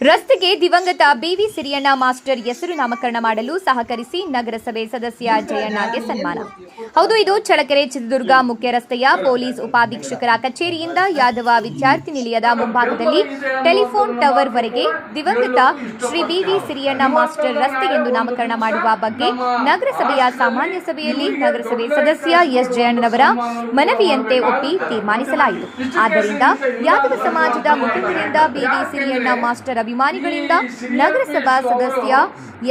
ರಸ್ತೆಗೆ ದಿವಂಗತ B V Siriyanna master ಹೆಸರು ನಾಮಕರಣ ಮಾಡಲು ಸಹಕರಿಸಿ ನಗರಸಭೆ ಸದಸ್ಯ ಜಯಣ್ಣಗೆ ಸನ್ಮಾನ. ಹೌದು, ಇದು ಚಳಕೆರೆ ಚಿತ್ರದುರ್ಗ ಮುಖ್ಯ ರಸ್ತೆಯ ಪೊಲೀಸ್ ಉಪಾಧೀಕ್ಷಕರ ಕಚೇರಿಯಿಂದ ಯಾದವ ವಿದ್ಯಾರ್ಥಿ ನಿಲಯದ ಮುಂಭಾಗದಲ್ಲಿ ಟೆಲಿಫೋನ್ ಟವರ್ ವರೆಗೆ ದಿವಂಗತ ಶ್ರೀ ಬಿವಿ ಸಿರಿಯಣ್ಣ ಮಾಸ್ಟರ್ ರಸ್ತೆ ಎಂದು ನಾಮಕರಣ ಮಾಡುವ ಬಗ್ಗೆ ನಗರಸಭೆಯ ಸಾಮಾನ್ಯ ಸಭೆಯಲ್ಲಿ ನಗರಸಭೆ ಸದಸ್ಯ ಎಸ್ ಜಯಣ್ಣನವರ ಮನವಿಯಂತೆ ಒಪ್ಪಿ ತೀರ್ಮಾನಿಸಲಾಯಿತು. ಆದ್ದರಿಂದ ಯಾದವ ಸಮಾಜದ ಮುಖಂಡರಿಂದ ಬಿವಿ ಸಿರಿಯಣ್ಣ ಮಾಸ್ಟರ್ ಅಭಿಮಾನಿಗಳಿಂದ ನಗರಸಭಾ ಸದಸ್ಯ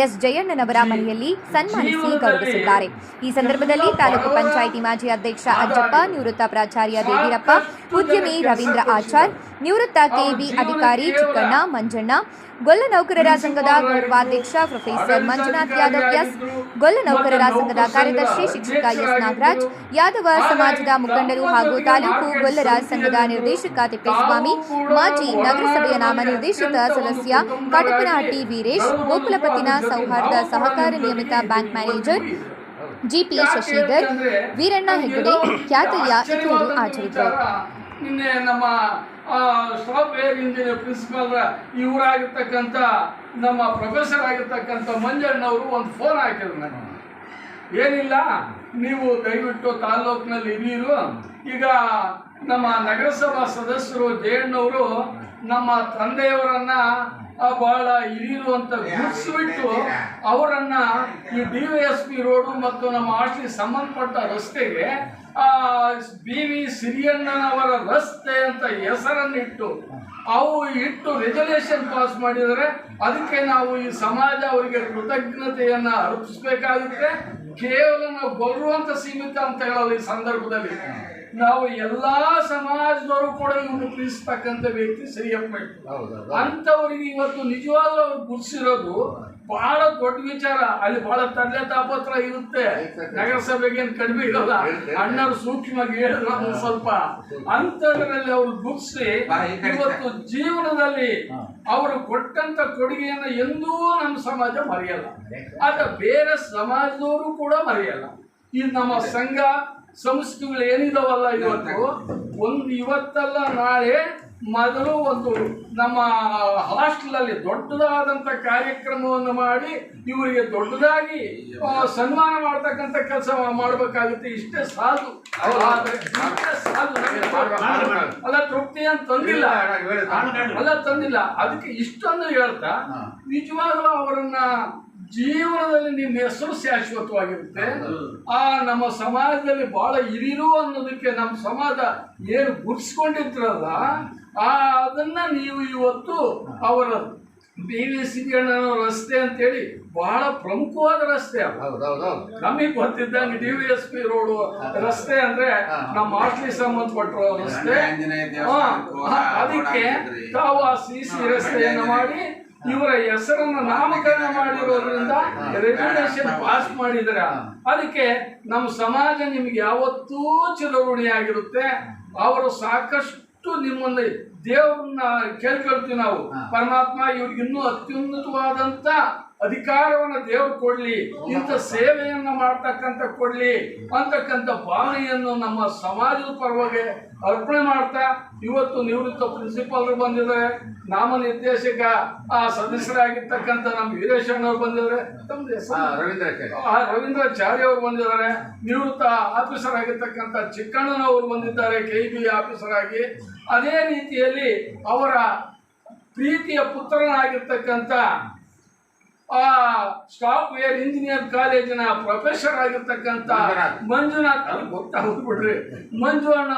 ಎಸ್ ಜಯಣ್ಣನವರ ಮನೆಯಲ್ಲಿ ಸನ್ಮಾನಿಸಿ ಗೌರವಿಸಿದ್ದಾರೆ ಈ ಸಂದರ್ಭದಲ್ಲಿ ತಾಲೂಕು ಪಂಚಾಯಿತಿ ಮಾಜಿ ಅಧ್ಯಕ್ಷ ಅಜ್ಜಪ್ಪ, ನಿವೃತ್ತ ಪ್ರಾಚಾರ್ಯ ದೇವೀರಪ್ಪ, ಉದ್ಯಮಿ ರವೀಂದ್ರ ಆಚಾರ್, ನಿವೃತ್ತ ಕೆಬಿ ಅಧಿಕಾರಿ ಚಿಕ್ಕಣ್ಣ ಮಂಜಣ್ಣ, ಗೊಲ್ಲ ನೌಕರರ ಸಂಘದ ಗೌರವಾಧ್ಯಕ್ಷ ಪ್ರೊಫೆಸರ್ ಮಂಜುನಾಥ್ ಯಾದವ್ ಎಸ್, ಗೊಲ್ಲ ನೌಕರರ ಸಂಘದ ಕಾರ್ಯದರ್ಶಿ ಶಿಕ್ಷಕ ಎಸ್ ನಾಗರಾಜ್, ಯಾದವ ಸಮಾಜದ ಮುಖಂಡರು ಹಾಗೂ ತಾಲೂಕು ಗೊಲ್ಲರ ಸಂಘದ ನಿರ್ದೇಶಕ ತಿಪ್ಪೇಸ್ವಾಮಿ, ಮಾಜಿ ನಗರಸಭೆಯ ನಾಮ ನಿರ್ದೇಶಿತ ಸದಸ್ಯ ಟಿ ವೀರೇಶ್ ಗೋಕುಲಪತಿನ ಸೌಹಾರ್ದ ಸಹಕಾರ ನಿಯಮಿತ bank manager GP Shashidhar, Veeranna Hegde Khyatayya ಇತರರು ಆಚರಿಸಿದರು ನಿನ್ನೆ ನಮ್ಮ ಸಾಫ್ಟ್ವೇರ್ ಇಂಜಿನಿಯರ್ ಪ್ರಿನ್ಸಿಪಾಲ್ ಇವರಾಗಿರ್ತಕ್ಕಂಥ ನಮ್ಮ ಪ್ರೊಫೆಸರ್ ಆಗಿರ್ತಕ್ಕಂಥ ಮಂಜಣ್ಣವರು ಒಂದು ಫೋನ್ ಹಾಕಿದ್ರು ನನಗೆ. ಏನಿಲ್ಲ ನೀವು ದಯವಿಟ್ಟು ತಾಲ್ಲೂಕಿನಲ್ಲಿ ಇದೀರು ಈಗ ನಮ್ಮ ನಗರಸಭಾ ಸದಸ್ಯರು ಜಯಣ್ಣವರು ನಮ್ಮ ತಂದೆಯವರನ್ನ ಆ, ಬಹಳ ಹಿರಿಯರು ಅಂತ ಬಿಟ್ಟು ಅವರನ್ನ ಈ D Y S P road ಮತ್ತು ನಮ್ಮ ಹಾಸ್ಟೆಲ್ ಸಂಬಂಧಪಟ್ಟ ರಸ್ತೆಗೆ ಬಿ ವಿ ಸಿರಿಯಣ್ಣನವರ ರಸ್ತೆ ಅಂತ ಹೆಸರನ್ನಿಟ್ಟು ಅವು ಇಟ್ಟು ರೆಸಲ್ಯೂಷನ್ ಪಾಸ್ ಮಾಡಿದರೆ ಅದಕ್ಕೆ ನಾವು ಈ ಸಮಾಜ ಅವರಿಗೆ ಕೃತಜ್ಞತೆಯನ್ನ ಅರ್ಪಿಸಬೇಕಾಗುತ್ತೆ. ಕೇವಲ ನಾವು ಬರುವಂತ ಸೀಮಿತ ಅಂತ ಹೇಳೋದು ಈ ಸಂದರ್ಭದಲ್ಲಿ. ನಾವು ಎಲ್ಲಾ ಸಮಾಜದವರು ಕೂಡ ಇವ್ನು ಪ್ರೀತಿಸ್ತಕ್ಕಂಥ ವ್ಯಕ್ತಿ ಸರಿಯಪ್ಪ ಅಂತವರಿಗೆ ಇವತ್ತು ನಿಜವಾಗ್ಲೂ ಅವ್ರು ಗುರ್ಸಿರೋದು ಬಹಳ ದೊಡ್ಡ ವಿಚಾರ. ಅಲ್ಲಿ ಬಹಳ ತಲೆ ತಾಪತ್ರ ಇರುತ್ತೆ. ನಗರಸಭೆಗೆ ಏನ್ ಕಡಿಮೆ ಇರಲ್ಲ. ಅಣ್ಣರು ಸೂಕ್ಷ್ಮವಾಗಿ ಹೇಳಿದ್ರು ಸ್ವಲ್ಪ. ಅಂತದ್ರಲ್ಲಿ ಅವರು ಗುರ್ಸಿ ಇವತ್ತು ಜೀವನದಲ್ಲಿ ಅವರು ಕೊಟ್ಟಂತ ಕೊಡುಗೆಯನ್ನ ಎಂದೂ ನಮ್ಮ ಸಮಾಜ ಮರೆಯಲ್ಲ. ಆದ ಬೇರೆ ಸಮಾಜದವರು ಕೂಡ ಮರೆಯಲ್ಲ. ಇದು ನಮ್ಮ ಸಂಘ ಸಂಸ್ಥೆಗಳು ಏನಿದಾವಲ್ಲ ಇವತ್ತು? ಒಂದು ಇವತ್ತಲ್ಲ ನಾಳೆ ಮೊದಲು ಒಂದು ನಮ್ಮ ಹಾಸ್ಟೆಲ್ ಅಲ್ಲಿ ದೊಡ್ಡದಾದಂತ ಕಾರ್ಯಕ್ರಮವನ್ನು ಮಾಡಿ ಇವರಿಗೆ ದೊಡ್ಡದಾಗಿ ಸನ್ಮಾನ ಮಾಡ್ತಕ್ಕಂಥ ಕೆಲಸ ಮಾಡಬೇಕಾಗುತ್ತೆ. ಇಷ್ಟೇ ಸಾಲು. ಆದರೆ ಇಷ್ಟೇ ಸಾಲು ಅಲ್ಲ ತೃಪ್ತಿ ಅಂತ ತಂದಿಲ್ಲ. ಅಲ್ಲ ತಂದಿಲ್ಲ. ಅದಕ್ಕೆ ಇಷ್ಟೊಂದು ಹೇಳ್ತಾ ನಿಜವಾಗ್ಲೂ ಅವರನ್ನ ಜೀವನದಲ್ಲಿ ನಿಮ್ಮ ಹೆಸರು ಶಾಶ್ವತವಾಗಿರುತ್ತೆ. ಆ ನಮ್ಮ ಸಮಾಜದಲ್ಲಿ ಬಹಳ ಹಿರಿರು ಅನ್ನೋದಕ್ಕೆ ನಮ್ಮ ಸಮಾಜ ಏನು ಗುರ್ಸ್ಕೊಂಡಿದ್ರಲ್ಲ ಆ ಅದನ್ನ ನೀವು ಇವತ್ತು ಅವರ ಬಿ ವಿ ಸಿರಿಯಣ್ಣನ ರಸ್ತೆ ಅಂತೇಳಿ ಬಹಳ ಪ್ರಮುಖವಾದ ರಸ್ತೆ ನಮಗೆ ಗೊತ್ತಿದ್ದಂಗೆ D V S P road ರಸ್ತೆ ಅಂದ್ರೆ ನಮ್ಮ ಆಸ್ಟ್ಲಿ ಸಂಬಂಧಪಟ್ಟಿರೋ ರಸ್ತೆ. ಅದಕ್ಕೆ ತಾವು ಆ ಸಿ ಸಿ ರಸ್ತೆಯನ್ನು ಮಾಡಿ ಇವರ ಹೆಸರನ್ನ ನಾಮಕರಣ ಮಾಡಿರೋದ್ರಿಂದ ರೆಗ್ಯುಲೇಷನ್ ಪಾಸ್ ಮಾಡಿದ್ರ ಅದಕ್ಕೆ ನಮ್ಮ ಸಮಾಜ ನಿಮ್ಗೆ ಯಾವತ್ತೂ ಚಿರಋಣಿಯಾಗಿರುತ್ತೆ ಅವರು ಸಾಕಷ್ಟು ನಿಮ್ಮಲ್ಲಿ ದೇವ್ರನ್ನ ಕೇಳ್ಕೊಳ್ತೀವಿ ನಾವು. ಪರಮಾತ್ಮ ಇವ್ರಿಗೆ ಇನ್ನೂ ಅತ್ಯುನ್ನತವಾದಂತ ಅಧಿಕಾರವನ್ನ ದೇವ್ರು ಕೊಡ್ಲಿ ಇಂಥ ಸೇವೆಯನ್ನ ಮಾಡ್ತಕ್ಕಂಥ ಕೊಡ್ಲಿ ಅಂತಕ್ಕಂಥ ಭಾವನೆಯನ್ನು ನಮ್ಮ ಸಮಾಜದ ಪರವಾಗಿ ಅರ್ಪಣೆ ಮಾಡ್ತಾ ಇವತ್ತು ನಿವೃತ್ತ ಪ್ರಿನ್ಸಿಪಾಲ್ರು ಬಂದಿದ್ದಾರೆ. ನಾಮ ನಿರ್ದೇಶಕ ಆ ಸದಸ್ಯರಾಗಿರ್ತಕ್ಕಂಥ ನಮ್ಮ ವೀರೇಶಣ್ಣವ್ರು ಬಂದಿದ್ದಾರೆ. ರವೀಂದ್ರ ರವೀಂದ್ರಾಚಾರ್ಯ ಅವರು ಬಂದಿದ್ದಾರೆ. ನಿವೃತ್ತ ಆಫೀಸರ್ ಆಗಿರ್ತಕ್ಕಂಥ ಚಿಕ್ಕಣ್ಣನವರು ಬಂದಿದ್ದಾರೆ ಕೆ ಬಿ ಆಫೀಸರ್ ಆಗಿ. ಅದೇ ರೀತಿಯಲ್ಲಿ ಅವರ ಪ್ರೀತಿಯ ಪುತ್ರನಾಗಿರ್ತಕ್ಕಂಥ ಆ ಸಾಫ್ಟ್ವೇರ್ ಇಂಜಿನಿಯರ್ ಕಾಲೇಜಿನ ಪ್ರೊಫೆಸರ್ ಆಗಿರ್ತಕ್ಕಂಥ ಮಂಜುನಾಥ್. ಅಲ್ಲಿ ಗೊತ್ತಾಗ್ಬಿಡ್ರಿ ಮಂಜು ಅಣ್ಣ